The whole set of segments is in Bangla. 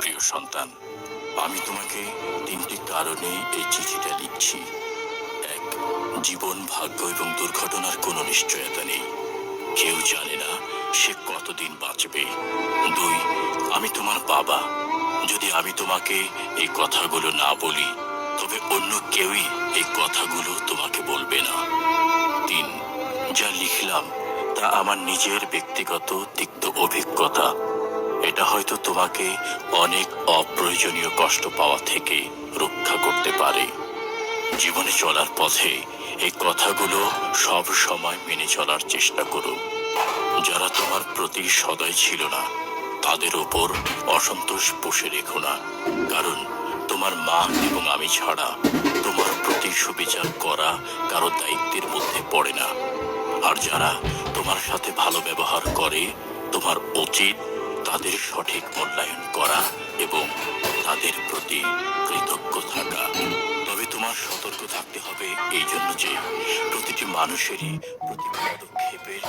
প্রিয় সন্তান, আমি তোমাকে তিনটি কারণে এই চিঠিটা লিখছি। এক, জীবন ভাগ্য এবং দুর্ঘটনার কোনো নিশ্চয়তা নেই। কেউ জানে না সে কতদিন বাঁচবে। দুই, আমি তোমার বাবা। যদি আমি তোমাকে এই কথাগুলো না বলি, তবে অন্য কেউই এই কথাগুলো তোমাকে বলবে না। তিন, যা লিখলাম তা আমার নিজের ব্যক্তিগত, তিক্ত অভিজ্ঞতা। এটা হয়তো তোমাকে অনেক অপ্রয়োজনীয় কষ্ট পাওয়া থেকে রক্ষা করতে পারে। জীবনে চলার পথে এই কথাগুলো সব সময় মেনে চলার চেষ্টা করো। যারা তোমার প্রতি সদয় ছিল না, তাদের ওপর অসন্তোষ পুষে রেখো না। কারণ তোমার মা এবং আমি ছাড়া তোমার প্রতি সুবিচার করা কারও দায়িত্বের মধ্যে পড়ে না। আর যারা তোমার সাথে ভালো ব্যবহার করে, তোমার উচিত তাদের সঠিক মূল্যায়ন করা এবং তাদের প্রতি কৃতজ্ঞ থাকা। তবে তোমার সতর্ক থাকতে হবে এই জন্য যে প্রতিটি মানুষেরই প্রতি পদক্ষেপের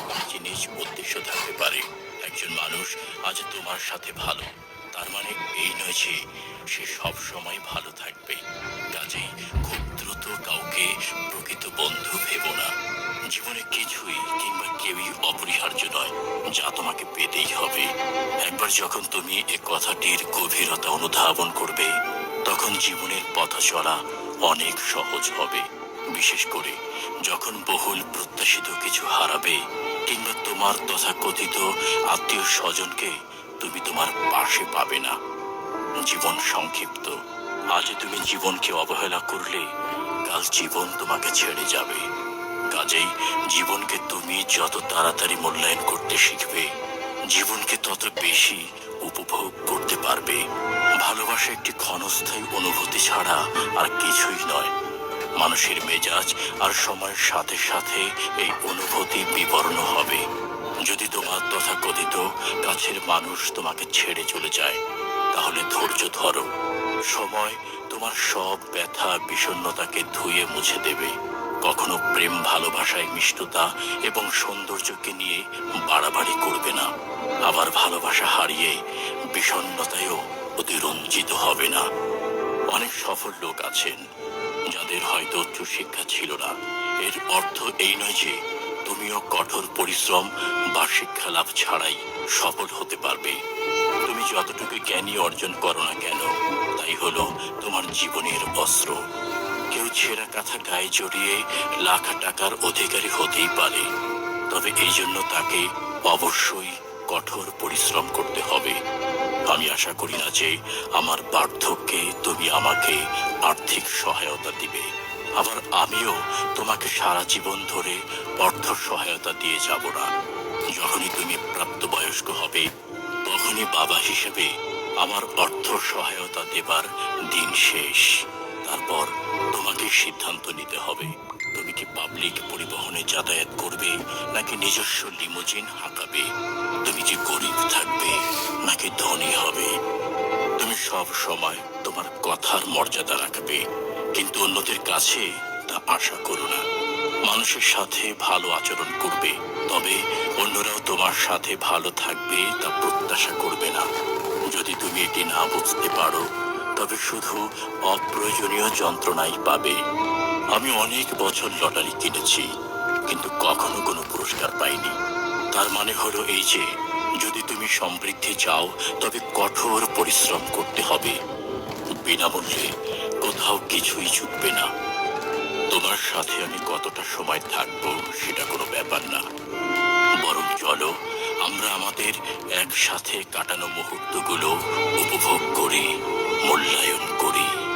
নিজ উদ্দেশ্য থাকতে পারে। একজন মানুষ আজ তোমার সাথে ভালো, তার মানে এই নয় যে সে সব সময় ভালো থাকবে। কাজেই খুব দ্রুত কাউকে প্রকৃত বন্ধু ভেবো না। জীবনে কিংবা কেউই অপরিহার্য নয়, যা তোমাকে পেতেই হবে। একবার যখন তুমি এ কথাটির গভীরতা অনুধাবন করবে, তখন জীবনের পথ চলা অনেক সহজ হবে। বিশেষ করে যখন বহুল প্রত্যাশিত কিছু হারাবে, কিংবা তোমার তথাকথিত আত্মীয় স্বজনকে তুমি তোমার পাশে পাবে না। জীবন সংক্ষিপ্ত। আজ তুমি জীবনকে অবহেলা করলে, কাল জীবন তোমাকে ছেড়ে যাবে। কাজেই জীবনকে তুমি যত তাড়াতাড়ি মূল্যায়ন করতে শিখবে, জীবনকে তত বেশি উপভোগ করতে পারবে। ভালোবাসা একটি ক্ষণস্থায়ী অনুভূতি ছাড়া আর কিছুই নয়। মানুষের মেজাজ আর সময়ের সাথে সাথে এই অনুভূতি বিবর্ণ হবে। যদি তোমার তথাকথিত কাছের মানুষ তোমাকে ছেড়ে চলে যায়, তাহলে ধৈর্য ধরো। সময় তোমার সব ব্যথা বিষণ্ণতাকে ধুয়ে মুছে দেবে। কখনো প্রেম ভালোবাসায় মিষ্টতা এবং সৌন্দর্যকে নিয়ে বাড়াবাড়ি করবে না। আবার ভালোবাসা হারিয়ে বিষণ্ণতায়ও অতিরঞ্জিত হবে না। অনেক সফল লোক আছেন যাদের হয়তো উচ্চ শিক্ষা ছিল না। এর অর্থ এই নয় যে তুমিও কঠোর পরিশ্রম বা শিক্ষা লাভ ছাড়াই সফল হতে পারবে। তুমি যতটুকু জ্ঞানী অর্জন করো না কেন, তাই হলো তোমার জীবনের অস্ত্র। ছেঁড়া কাঁথা গায়ে জড়িয়ে লাখ টাকার অধিকারী হতেই পারে। তবে এই জন্য তাকে অবশ্যই কঠোর পরিশ্রম করতে হবে। আমি আশা করি না যে আমার বার্ধক্যে তুমি আমাকে আর্থিক সহায়তা দিবে। আবার আমিও তোমাকে সারা জীবন ধরে অর্থ সহায়তা দিয়ে যাব না। যখনই তুমি প্রাপ্তবয়স্ক হবে, তখনই বাবা হিসেবে আমার অর্থ সহায়তা দেবার দিন শেষ। তারপর তোমাকে সিদ্ধান্ত নিতে হবে। তুমি কি পাবলিক পরিবহনে যাতায়াত করবে, নাকি নিজস্ব লিমোজিন হাঁকাবে? তুমি কি গরিব থাকবে, নাকি ধনী হবে? তুমি সব সময় তোমার কথার মর্যাদা রাখবে, কিন্তু অন্যদের কাছে তা আশা করো না। মানুষের সাথে ভালো আচরণ করবে, তবে অন্যরাও তোমার সাথে ভালো থাকবে তা প্রত্যাশা করবে না। যদি তুমি এটি না বুঝতে পারো তবে শুধু অপ্রয়োজনীয় যন্ত্রণাই পাবে। আমি অনেক বছর লটারি কিনেছি, কিন্তু কখনো কোনো পুরস্কার পাইনি। তার মানে হলো এই যে, যদি তুমি সমৃদ্ধি চাও, তবে কঠোর পরিশ্রম করতে হবে। বিনামূল্যে কোথাও কিছুই চুকবে না। তোমার সাথে আমি কতটা সময় থাকব সেটা কোনো ব্যাপার না। বরং চলো, আমরা আমাদের একসাথে কাটানো মুহূর্তগুলো উপভোগ করি। মূল্যায়ন করি এটি ভালোবাসা সহ